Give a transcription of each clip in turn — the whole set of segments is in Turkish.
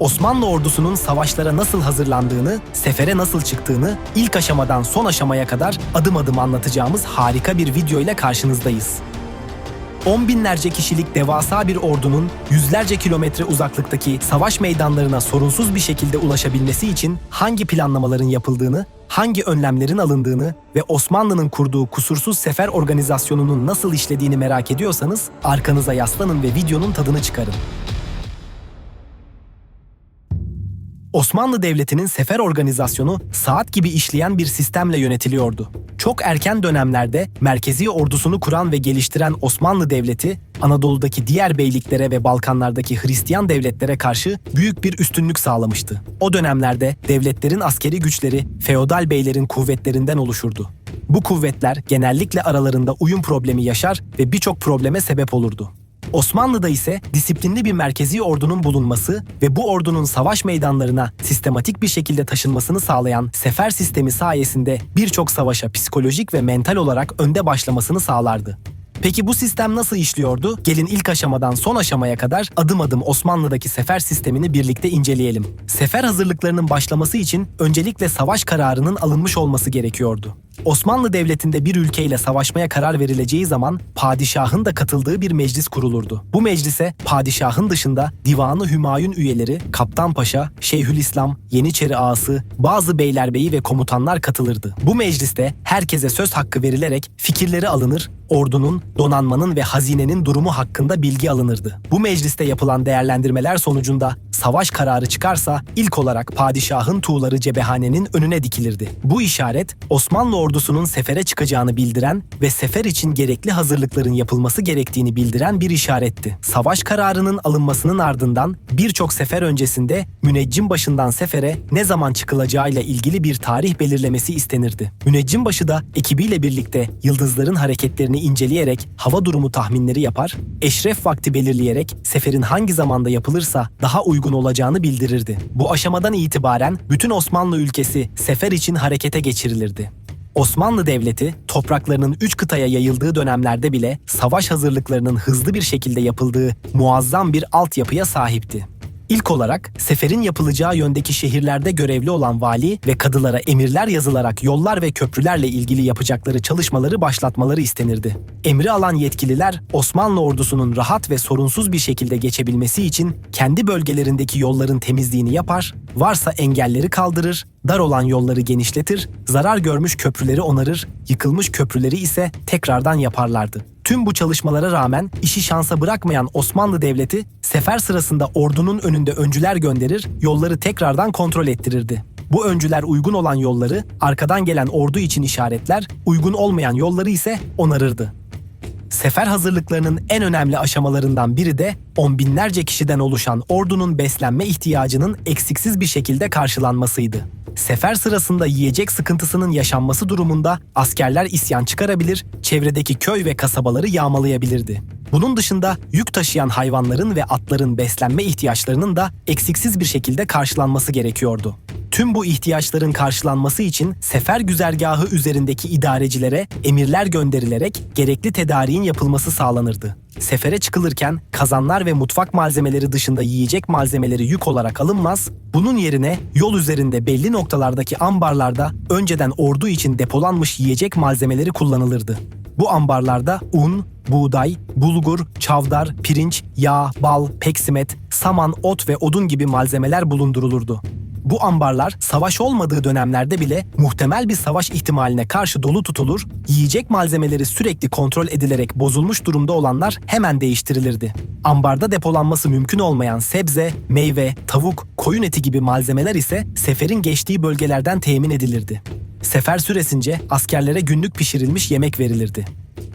Osmanlı ordusunun savaşlara nasıl hazırlandığını, sefere nasıl çıktığını ilk aşamadan son aşamaya kadar adım adım anlatacağımız harika bir video ile karşınızdayız. On binlerce kişilik devasa bir ordunun yüzlerce kilometre uzaklıktaki savaş meydanlarına sorunsuz bir şekilde ulaşabilmesi için hangi planlamaların yapıldığını, hangi önlemlerin alındığını ve Osmanlı'nın kurduğu kusursuz sefer organizasyonunun nasıl işlediğini merak ediyorsanız arkanıza yaslanın ve videonun tadını çıkarın. Osmanlı Devleti'nin sefer organizasyonu saat gibi işleyen bir sistemle yönetiliyordu. Çok erken dönemlerde merkezi ordusunu kuran ve geliştiren Osmanlı Devleti, Anadolu'daki diğer beyliklere ve Balkanlardaki Hristiyan devletlere karşı büyük bir üstünlük sağlamıştı. O dönemlerde devletlerin askeri güçleri feodal beylerin kuvvetlerinden oluşurdu. Bu kuvvetler genellikle aralarında uyum problemi yaşar ve birçok probleme sebep olurdu. Osmanlı'da ise disiplinli bir merkezi ordunun bulunması ve bu ordunun savaş meydanlarına sistematik bir şekilde taşınmasını sağlayan sefer sistemi sayesinde birçok savaşa psikolojik ve mental olarak önde başlamasını sağlardı. Peki bu sistem nasıl işliyordu? Gelin ilk aşamadan son aşamaya kadar adım adım Osmanlı'daki sefer sistemini birlikte inceleyelim. Sefer hazırlıklarının başlaması için öncelikle savaş kararının alınmış olması gerekiyordu. Osmanlı Devleti'nde bir ülkeyle savaşmaya karar verileceği zaman padişahın da katıldığı bir meclis kurulurdu. Bu meclise padişahın dışında Divanı Hümayun üyeleri, Kaptan Paşa, Şeyhülislam, Yeniçeri Ağası, bazı beylerbeyi ve komutanlar katılırdı. Bu mecliste herkese söz hakkı verilerek fikirleri alınır, ordunun, donanmanın ve hazinenin durumu hakkında bilgi alınırdı. Bu mecliste yapılan değerlendirmeler sonucunda savaş kararı çıkarsa ilk olarak padişahın tuğları cephanenin önüne dikilirdi. Bu işaret Osmanlı ordusunun sefere çıkacağını bildiren ve sefer için gerekli hazırlıkların yapılması gerektiğini bildiren bir işaretti. Savaş kararının alınmasının ardından birçok sefer öncesinde müneccim başından sefere ne zaman çıkılacağıyla ilgili bir tarih belirlemesi istenirdi. Müneccim başı da ekibiyle birlikte yıldızların hareketlerini inceleyerek hava durumu tahminleri yapar, eşref vakti belirleyerek seferin hangi zamanda yapılırsa daha uygun olacağını bildirirdi. Bu aşamadan itibaren bütün Osmanlı ülkesi sefer için harekete geçirilirdi. Osmanlı Devleti topraklarının üç kıtaya yayıldığı dönemlerde bile savaş hazırlıklarının hızlı bir şekilde yapıldığı muazzam bir altyapıya sahipti. İlk olarak seferin yapılacağı yöndeki şehirlerde görevli olan vali ve kadılara emirler yazılarak yollar ve köprülerle ilgili yapacakları çalışmaları başlatmaları istenirdi. Emri alan yetkililer Osmanlı ordusunun rahat ve sorunsuz bir şekilde geçebilmesi için kendi bölgelerindeki yolların temizliğini yapar, varsa engelleri kaldırır, dar olan yolları genişletir, zarar görmüş köprüleri onarır, yıkılmış köprüleri ise tekrardan yaparlardı. Tüm bu çalışmalara rağmen işi şansa bırakmayan Osmanlı Devleti sefer sırasında ordunun önünde öncüler gönderir, yolları tekrardan kontrol ettirirdi. Bu öncüler uygun olan yolları arkadan gelen ordu için işaretler, uygun olmayan yolları ise onarırdı. Sefer hazırlıklarının en önemli aşamalarından biri de on binlerce kişiden oluşan ordunun beslenme ihtiyacının eksiksiz bir şekilde karşılanmasıydı. Sefer sırasında yiyecek sıkıntısının yaşanması durumunda askerler isyan çıkarabilir, çevredeki köy ve kasabaları yağmalayabilirdi. Bunun dışında yük taşıyan hayvanların ve atların beslenme ihtiyaçlarının da eksiksiz bir şekilde karşılanması gerekiyordu. Tüm bu ihtiyaçların karşılanması için sefer güzergahı üzerindeki idarecilere emirler gönderilerek gerekli tedariğin yapılması sağlanırdı. Sefere çıkılırken kazanlar ve mutfak malzemeleri dışında yiyecek malzemeleri yük olarak alınmaz, bunun yerine yol üzerinde belli noktalardaki ambarlarda önceden ordu için depolanmış yiyecek malzemeleri kullanılırdı. Bu ambarlarda un, buğday, bulgur, çavdar, pirinç, yağ, bal, peksimet, saman, ot ve odun gibi malzemeler bulundurulurdu. Bu ambarlar savaş olmadığı dönemlerde bile muhtemel bir savaş ihtimaline karşı dolu tutulur, yiyecek malzemeleri sürekli kontrol edilerek bozulmuş durumda olanlar hemen değiştirilirdi. Ambarda depolanması mümkün olmayan sebze, meyve, tavuk, koyun eti gibi malzemeler ise seferin geçtiği bölgelerden temin edilirdi. Sefer süresince askerlere günlük pişirilmiş yemek verilirdi.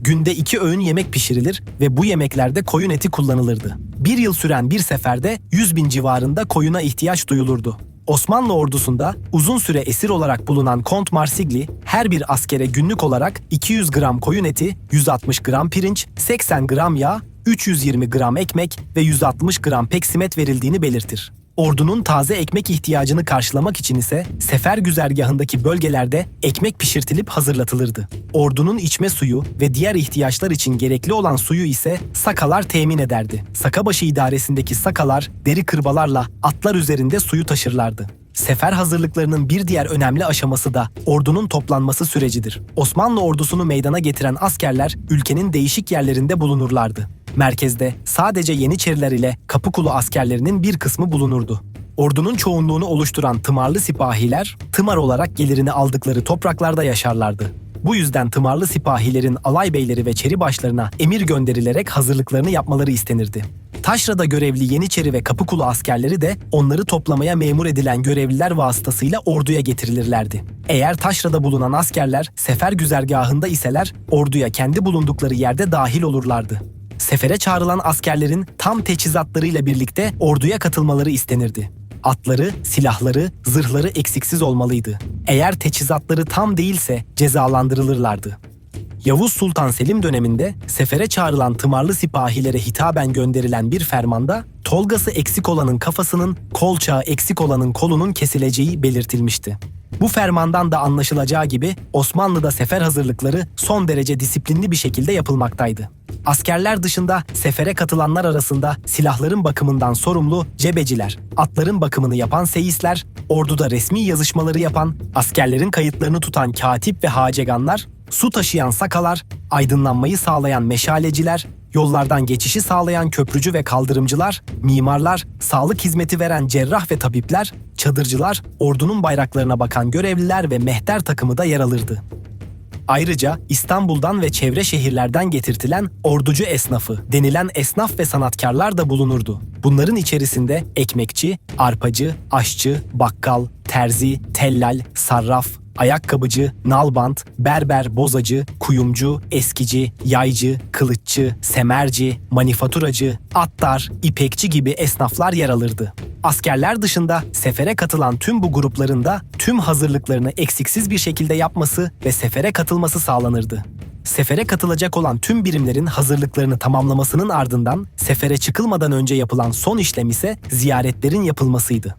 Günde iki öğün yemek pişirilir ve bu yemeklerde koyun eti kullanılırdı. Bir yıl süren bir seferde 100 bin civarında koyuna ihtiyaç duyulurdu. Osmanlı ordusunda uzun süre esir olarak bulunan Kont Marsigli her bir askere günlük olarak 200 gram koyun eti, 160 gram pirinç, 80 gram yağ, 320 gram ekmek ve 160 gram peksimet verildiğini belirtir. Ordunun taze ekmek ihtiyacını karşılamak için ise sefer güzergahındaki bölgelerde ekmek pişirtilip hazırlatılırdı. Ordunun içme suyu ve diğer ihtiyaçlar için gerekli olan suyu ise sakalar temin ederdi. Sakabaşı idaresindeki sakalar deri kırbalarla atlar üzerinde suyu taşırlardı. Sefer hazırlıklarının bir diğer önemli aşaması da ordunun toplanması sürecidir. Osmanlı ordusunu meydana getiren askerler ülkenin değişik yerlerinde bulunurlardı. Merkezde sadece Yeniçeriler ile Kapıkulu askerlerinin bir kısmı bulunurdu. Ordunun çoğunluğunu oluşturan tımarlı sipahiler, tımar olarak gelirini aldıkları topraklarda yaşarlardı. Bu yüzden tımarlı sipahilerin alay beyleri ve çeribaşlarına emir gönderilerek hazırlıklarını yapmaları istenirdi. Taşra'da görevli Yeniçeri ve Kapıkulu askerleri de onları toplamaya memur edilen görevliler vasıtasıyla orduya getirilirlerdi. Eğer Taşra'da bulunan askerler sefer güzergahında iseler orduya kendi bulundukları yerde dahil olurlardı. Sefere çağrılan askerlerin tam teçhizatlarıyla birlikte orduya katılmaları istenirdi. Atları, silahları, zırhları eksiksiz olmalıydı. Eğer teçhizatları tam değilse cezalandırılırlardı. Yavuz Sultan Selim döneminde sefere çağrılan tımarlı sipahilere hitaben gönderilen bir fermanda tolgası eksik olanın kafasının, kolçağı eksik olanın kolunun kesileceği belirtilmişti. Bu fermandan da anlaşılacağı gibi Osmanlı'da sefer hazırlıkları son derece disiplinli bir şekilde yapılmaktaydı. Askerler dışında sefere katılanlar arasında silahların bakımından sorumlu cebeciler, atların bakımını yapan seyisler, orduda resmi yazışmaları yapan, askerlerin kayıtlarını tutan katip ve haceganlar, su taşıyan sakalar, aydınlanmayı sağlayan meşaleciler, yollardan geçişi sağlayan köprücü ve kaldırımcılar, mimarlar, sağlık hizmeti veren cerrah ve tabipler, çadırcılar, ordunun bayraklarına bakan görevliler ve mehter takımı da yer alırdı. Ayrıca İstanbul'dan ve çevre şehirlerden getirtilen orducu esnafı denilen esnaf ve sanatkarlar da bulunurdu. Bunların içerisinde ekmekçi, arpacı, aşçı, bakkal, terzi, tellal, sarraf, ayakkabıcı, nalbant, berber, bozacı, kuyumcu, eskici, yaycı, kılıççı, semerci, manifaturacı, attar, ipekçi gibi esnaflar yer alırdı. Askerler dışında sefere katılan tüm bu grupların da tüm hazırlıklarını eksiksiz bir şekilde yapması ve sefere katılması sağlanırdı. Sefere katılacak olan tüm birimlerin hazırlıklarını tamamlamasının ardından sefere çıkılmadan önce yapılan son işlem ise ziyaretlerin yapılmasıydı.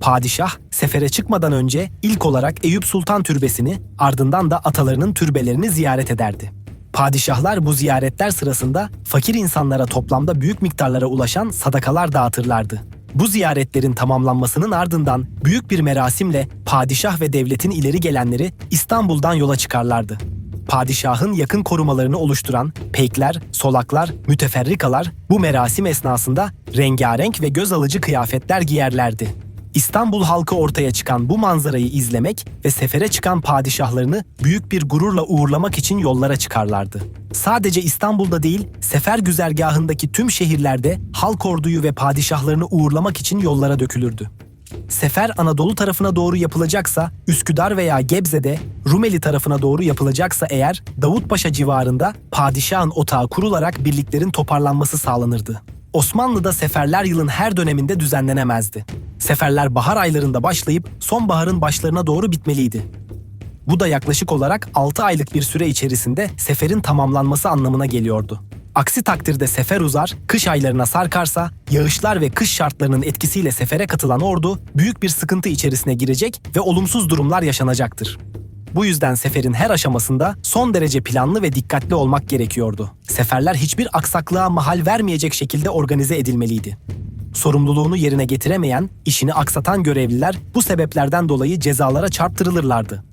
Padişah sefere çıkmadan önce ilk olarak Eyüp Sultan Türbesi'ni ardından da atalarının türbelerini ziyaret ederdi. Padişahlar bu ziyaretler sırasında fakir insanlara toplamda büyük miktarlara ulaşan sadakalar dağıtırlardı. Bu ziyaretlerin tamamlanmasının ardından büyük bir merasimle padişah ve devletin ileri gelenleri İstanbul'dan yola çıkarlardı. Padişahın yakın korumalarını oluşturan peykler, solaklar, müteferrikalar bu merasim esnasında rengarenk ve göz alıcı kıyafetler giyerlerdi. İstanbul halkı ortaya çıkan bu manzarayı izlemek ve sefere çıkan padişahlarını büyük bir gururla uğurlamak için yollara çıkarlardı. Sadece İstanbul'da değil, sefer güzergahındaki tüm şehirlerde halk orduyu ve padişahlarını uğurlamak için yollara dökülürdü. Sefer Anadolu tarafına doğru yapılacaksa Üsküdar veya Gebze'de, Rumeli tarafına doğru yapılacaksa eğer Davutpaşa civarında padişahın otağı kurularak birliklerin toparlanması sağlanırdı. Osmanlı'da seferler yılın her döneminde düzenlenemezdi. Seferler bahar aylarında başlayıp sonbaharın başlarına doğru bitmeliydi. Bu da yaklaşık olarak 6 aylık bir süre içerisinde seferin tamamlanması anlamına geliyordu. Aksi takdirde sefer uzar, kış aylarına sarkarsa, yağışlar ve kış şartlarının etkisiyle sefere katılan ordu büyük bir sıkıntı içerisine girecek ve olumsuz durumlar yaşanacaktır. Bu yüzden seferin her aşamasında son derece planlı ve dikkatli olmak gerekiyordu. Seferler hiçbir aksaklığa mahal vermeyecek şekilde organize edilmeliydi. Sorumluluğunu yerine getiremeyen, işini aksatan görevliler bu sebeplerden dolayı cezalara çarptırılırlardı.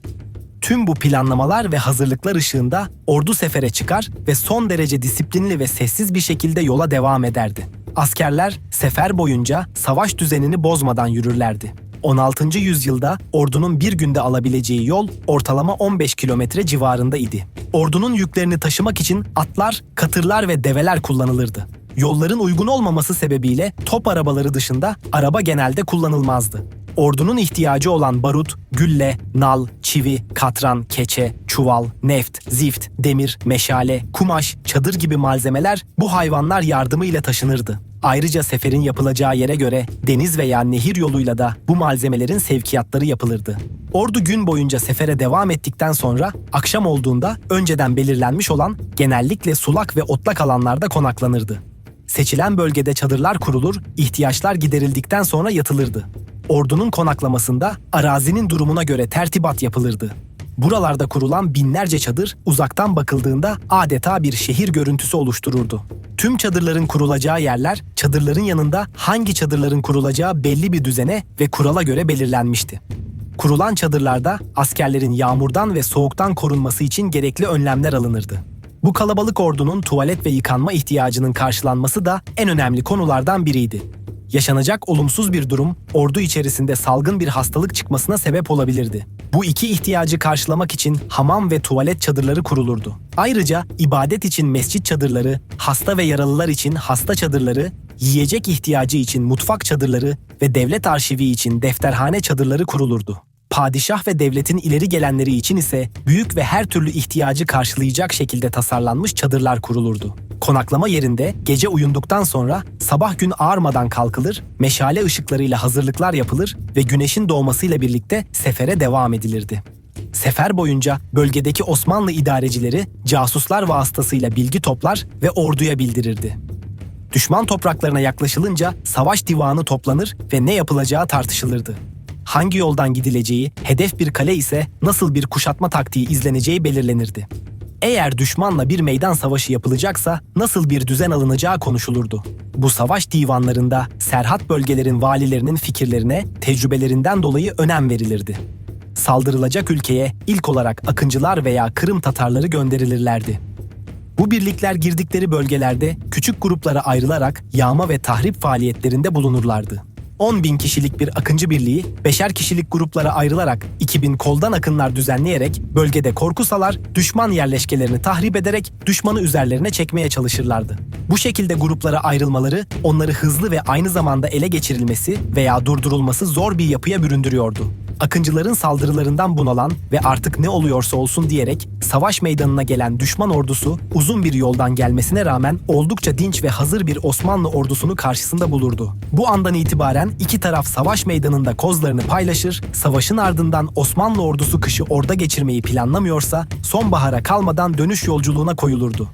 Tüm bu planlamalar ve hazırlıklar ışığında ordu sefere çıkar ve son derece disiplinli ve sessiz bir şekilde yola devam ederdi. Askerler sefer boyunca savaş düzenini bozmadan yürürlerdi. 16. yüzyılda ordunun bir günde alabileceği yol ortalama 15 kilometre civarında idi. Ordunun yüklerini taşımak için atlar, katırlar ve develer kullanılırdı. Yolların uygun olmaması sebebiyle top arabaları dışında araba genelde kullanılmazdı. Ordunun ihtiyacı olan barut, gülle, nal, çivi, katran, keçe, çuval, neft, zift, demir, meşale, kumaş, çadır gibi malzemeler bu hayvanlar yardımıyla taşınırdı. Ayrıca seferin yapılacağı yere göre deniz veya nehir yoluyla da bu malzemelerin sevkiyatları yapılırdı. Ordu gün boyunca sefere devam ettikten sonra akşam olduğunda önceden belirlenmiş olan genellikle sulak ve otlak alanlarda konaklanırdı. Seçilen bölgede çadırlar kurulur, ihtiyaçlar giderildikten sonra yatılırdı. Ordunun konaklamasında arazinin durumuna göre tertibat yapılırdı. Buralarda kurulan binlerce çadır uzaktan bakıldığında adeta bir şehir görüntüsü oluştururdu. Tüm çadırların kurulacağı yerler, çadırların yanında hangi çadırların kurulacağı belli bir düzene ve kurala göre belirlenmişti. Kurulan çadırlarda askerlerin yağmurdan ve soğuktan korunması için gerekli önlemler alınırdı. Bu kalabalık ordunun tuvalet ve yıkanma ihtiyacının karşılanması da en önemli konulardan biriydi. Yaşanacak olumsuz bir durum ordu içerisinde salgın bir hastalık çıkmasına sebep olabilirdi. Bu iki ihtiyacı karşılamak için hamam ve tuvalet çadırları kurulurdu. Ayrıca ibadet için mescit çadırları, hasta ve yaralılar için hasta çadırları, yiyecek ihtiyacı için mutfak çadırları ve devlet arşivi için defterhane çadırları kurulurdu. Padişah ve devletin ileri gelenleri için ise büyük ve her türlü ihtiyacı karşılayacak şekilde tasarlanmış çadırlar kurulurdu. Konaklama yerinde gece uyunduktan sonra sabah gün ağarmadan kalkılır, meşale ışıklarıyla hazırlıklar yapılır ve güneşin doğmasıyla birlikte sefere devam edilirdi. Sefer boyunca bölgedeki Osmanlı idarecileri casuslar vasıtasıyla bilgi toplar ve orduya bildirirdi. Düşman topraklarına yaklaşılınca savaş divanı toplanır ve ne yapılacağı tartışılırdı. Hangi yoldan gidileceği, hedef bir kale ise nasıl bir kuşatma taktiği izleneceği belirlenirdi. Eğer düşmanla bir meydan savaşı yapılacaksa nasıl bir düzen alınacağı konuşulurdu. Bu savaş divanlarında Serhat bölgelerin valilerinin fikirlerine, tecrübelerinden dolayı önem verilirdi. Saldırılacak ülkeye ilk olarak Akıncılar veya Kırım Tatarları gönderilirlerdi. Bu birlikler girdikleri bölgelerde küçük gruplara ayrılarak yağma ve tahrip faaliyetlerinde bulunurlardı. 10 bin kişilik bir akıncı birliği, beşer kişilik gruplara ayrılarak 2000 koldan akınlar düzenleyerek bölgede korku salar, düşman yerleşkelerini tahrip ederek düşmanı üzerlerine çekmeye çalışırlardı. Bu şekilde gruplara ayrılmaları onları hızlı ve aynı zamanda ele geçirilmesi veya durdurulması zor bir yapıya büründürüyordu. Akıncıların saldırılarından bunalan ve artık ne oluyorsa olsun diyerek savaş meydanına gelen düşman ordusu uzun bir yoldan gelmesine rağmen oldukça dinç ve hazır bir Osmanlı ordusunu karşısında bulurdu. Bu andan itibaren iki taraf savaş meydanında kozlarını paylaşır, savaşın ardından Osmanlı ordusu kışı orada geçirmeyi planlamıyorsa sonbahara kalmadan dönüş yolculuğuna koyulurdu.